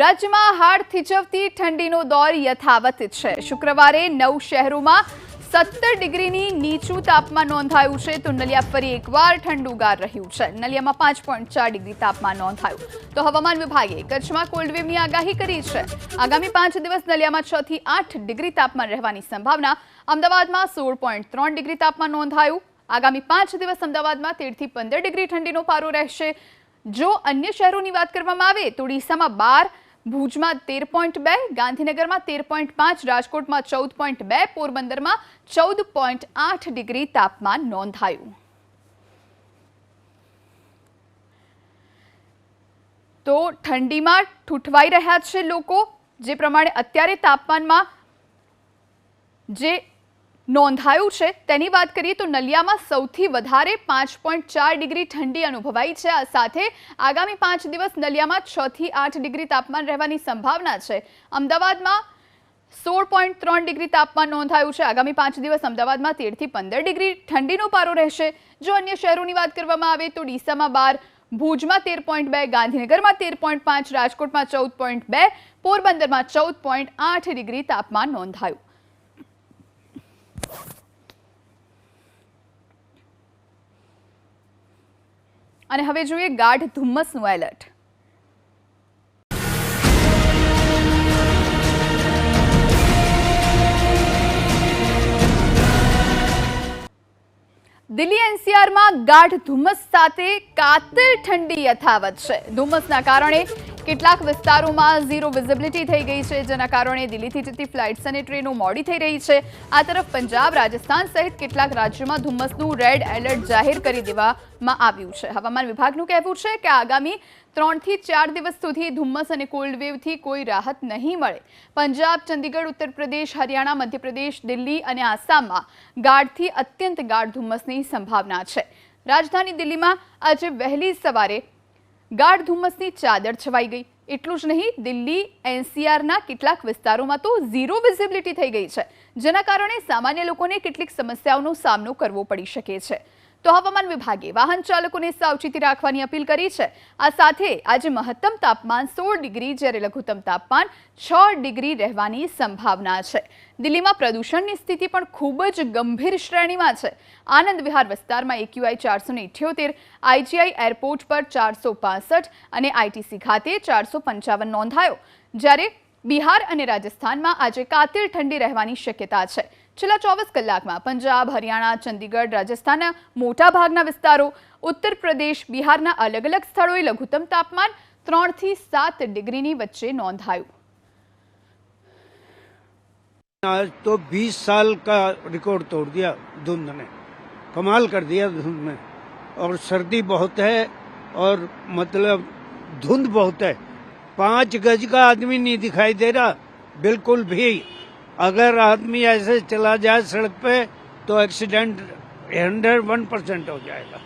રાજ્યમાં હાડ થીચવતી ઠંડીનો દોર યથાવત છે. શુક્રવારે નવ શહેરોમાં સત્તર ડિગ્રીની નીચું તાપમાન નોંધાયું છે. તો નલિયા ફરી એકવાર ઠંડુગાર રહ્યું છે. નલિયામાં પાંચ પોઈન્ટ ચાર ડિગ્રી તાપમાન નોંધાયું. તો હવામાન વિભાગે કચ્છમાં કોલ્ડવેવની આગાહી કરી છે. આગામી પાંચ દિવસ નલિયામાં છ થી આઠ ડિગ્રી તાપમાન રહેવાની સંભાવના અમદાવાદમાં સોળ પોઈન્ટ ત્રણ ડિગ્રી તાપમાન નોંધાયું. આગામી પાંચ દિવસ અમદાવાદમાં તેરથી પંદર ડિગ્રી ઠંડીનો પારો રહેશે. જો અન્ય શહેરોની વાત કરવામાં આવે તો ડીસામાં બાર ભુજમાં તેર પોઈન્ટ બે, ગાંધીનગરમાં તેર પોઈન્ટ પાંચ, રાજકોટમાં ચૌદ પોઈન્ટ બે, પોરબંદરમાં ચૌદ પોઈન્ટ આઠ ડિગ્રી તાપમાન નોંધાયું. તો ઠંડીમાં ઠૂઠવાઈ રહ્યા છે લોકો, જે પ્રમાણે અત્યારે તાપમાનમાં જે નોંધાયું છે. તેની વાત કરીએ તો નલિયામાં સૌથી વધારે પાંચ પોઈન્ટ ચાર ડિગ્રી ઠંડી અનુભવાઈ છે. આ સાથે આગામી પાંચ દિવસ નલિયામાં છ થી આઠ ડિગ્રી તાપમાન રહેવાની સંભાવના છે. અમદાવાદમાં સોળ પોઈન્ટ ત્રણ ડિગ્રી તાપમાન નોંધાયું છે. આગામી પાંચ દિવસ અમદાવાદમાં તેરથી પંદર ડિગ્રી ઠંડીનો પારો રહેશે. જો અન્ય શહેરોની વાત કરવામાં આવે તો ડીસામાં બાર, ભુજમાં તેર પોઈન્ટ બે, ગાંધીનગરમાં તેર પોઈન્ટ પાંચ, રાજકોટમાં ચૌદ પોઈન્ટ બે, પોરબંદરમાં ચૌદ પોઈન્ટ આઠ ડિગ્રી તાપમાન નોંધાયું. અને હવે જોઈએ ગાઢ ધુમ્મસનું એલર્ટ. દિલ્હી એનસીઆરમાં ગાઢ ધુમ્મસ સાથે કાતિલ ઠંડી યથાવત છે. ધુમ્મસના કારણે કેટલાક વિસ્તારોમાં ઝીરો વિઝિબિલિટી થઈ ગઈ છે, જેના કારણે દિલ્હીથી જતી ફ્લાઇટ્સ અને ટ્રેનો મોડી થઈ રહી છે. આ તરફ પંજાબ, રાજસ્થાન સહિત કેટલાક રાજ્યોમાં ધુમ્મસનું રેડ એલર્ટ જાહેર કરી દેવામાં આવ્યું છે. હવામાન વિભાગનું કહેવું છે કે આગામી ત્રણથી ચાર દિવસ સુધી ધુમ્મસ અને કોલ્ડ વેવથી કોઈ રાહત નહીં મળે. પંજાબ, ચંદીગઢ ઉત્તર પ્રદેશ હરિયાણા, મધ્યપ્રદેશ, દિલ્હી અને આસામમાં ગાઢથી અત્યંત ગાઢ ધુમ્મસની સંભાવના છે. રાજધાની દિલ્હીમાં આજે વહેલી સવારે ગાઢ ધુમ્મસની ચાદર છવાઈ ગઈ. એટલું જ નહીં, દિલ્હી, એનસીઆરના કેટલાક વિસ્તારોમાં તો ઝીરો વિઝિબિલિટી થઈ ગઈ છે, જેના કારણે સામાન્ય લોકોને કેટલીક સમસ્યાઓનો સામનો કરવો પડી શકે છે. તો હવામાન વિભાગે વાહન ચાલકોને સાવચેતી રાખવાની અપીલ કરી છે. આ સાથે આજે મહત્તમ તાપમાન સોળ ડિગ્રી જ્યારે લઘુત્તમ તાપમાન છ ડિગ્રી રહેવાની સંભાવના છે. દિલ્હીમાં પ્રદૂષણની સ્થિતિ પણ ખૂબ જ ગંભીર શ્રેણીમાં છે. આનંદ વિહાર વિસ્તારમાં એક્યુઆઈ ચારસો ને ઇઠ્યોતેર, આઈજીઆઈ એરપોર્ટ પર ચારસો પાસઠ અને આઈટીસી ખાતે ચારસો પંચાવન નોંધાયો. જ્યારે બિહાર અને રાજસ્થાનમાં આજે કાતિલ ઠંડી રહેવાની શક્યતા છે. છેલ્લા ચોવીસ કલાકમાં પંજાબ હરિયાણા ચંદીગઢ રાજસ્થાનના મોટા ભાગના વિસ્તારો ઉત્તર પ્રદેશ બિહારના અલગ અલગ સ્થળોએ લઘુત્તમ તાપમાન ત્રણથી સાત ડિગ્રીની વચ્ચે નોંધાયું आज तो 20 साल का रिकॉर्ड तोड़ दिया धुंध ने कमाल कर दिया धुंध में और सर्दी बहुत है और मतलब धुंध बहुत है पाँच गज का आदमी नहीं दिखाई दे रहा बिल्कुल भी अगर आदमी ऐसे चला जाए सड़क पे तो एक्सीडेंट हंड्रेड वन परसेंट हो जाएगा